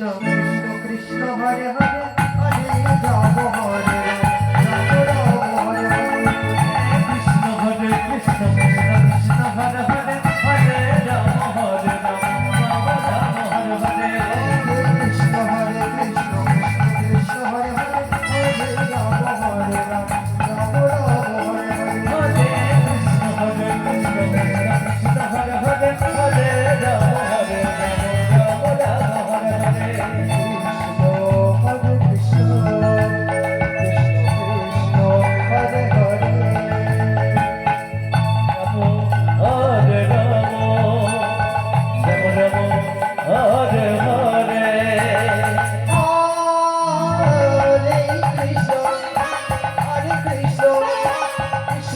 Krishna Krishna Krishna Hare Hare Hare Ram Hare.